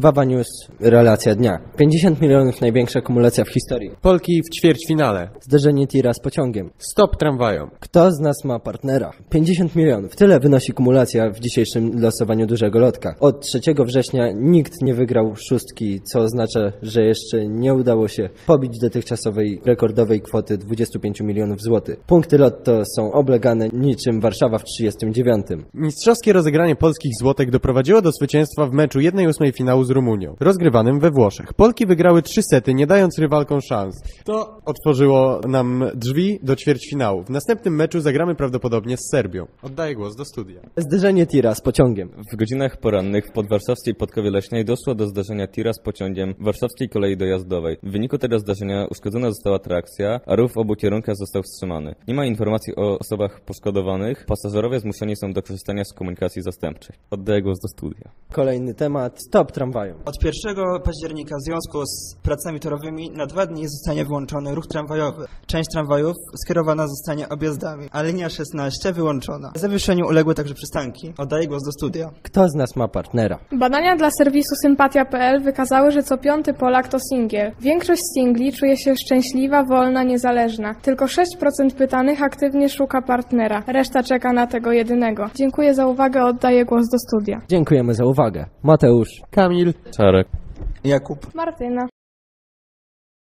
Wawa News, relacja dnia. 50 milionów największa kumulacja w historii. Polki w ćwierćfinale. Zderzenie tira z pociągiem. Stop tramwajom. Kto z nas ma partnera? 50 milionów. Tyle wynosi kumulacja w dzisiejszym losowaniu dużego lotka. Od 3 września nikt nie wygrał szóstki, co oznacza, że jeszcze nie udało się pobić dotychczasowej rekordowej kwoty 25 milionów złotych. Punkty lotto są oblegane niczym Warszawa w 39. Mistrzowskie rozegranie polskich złotek doprowadziło do zwycięstwa w meczu 1-8 finału z Rumunią, rozgrywanym we Włoszech. Polki wygrały trzy sety, nie dając rywalkom szans. To otworzyło nam drzwi do ćwierćfinału. W następnym meczu zagramy prawdopodobnie z Serbią. Oddaję głos do studia. Zderzenie tira z pociągiem. W godzinach porannych w podwarszawskiej Podkowie Leśnej doszło do zdarzenia tira z pociągiem warszawskiej kolei dojazdowej. W wyniku tego zdarzenia uszkodzona została trakcja, a ruch w obu kierunkach został wstrzymany. Nie ma informacji o osobach poszkodowanych. Pasażerowie zmuszeni są do korzystania z komunikacji zastępczej. Oddaję głos do studia. Kolejny temat. Stop Od 1 października w związku z pracami torowymi na dwa dni zostanie wyłączony ruch tramwajowy. Część tramwajów skierowana zostanie objazdami, a linia 16 wyłączona. Zawieszeniu uległy także przystanki. Oddaję głos do studia. Kto z nas ma partnera? Badania dla serwisu sympatia.pl wykazały, że co piąty Polak to singiel. Większość singli czuje się szczęśliwa, wolna, niezależna. Tylko 6% pytanych aktywnie szuka partnera. Reszta czeka na tego jedynego. Dziękuję za uwagę, oddaję głos do studia. Dziękujemy za uwagę. Mateusz. Kamil. Czarek. Jakub. Martyna.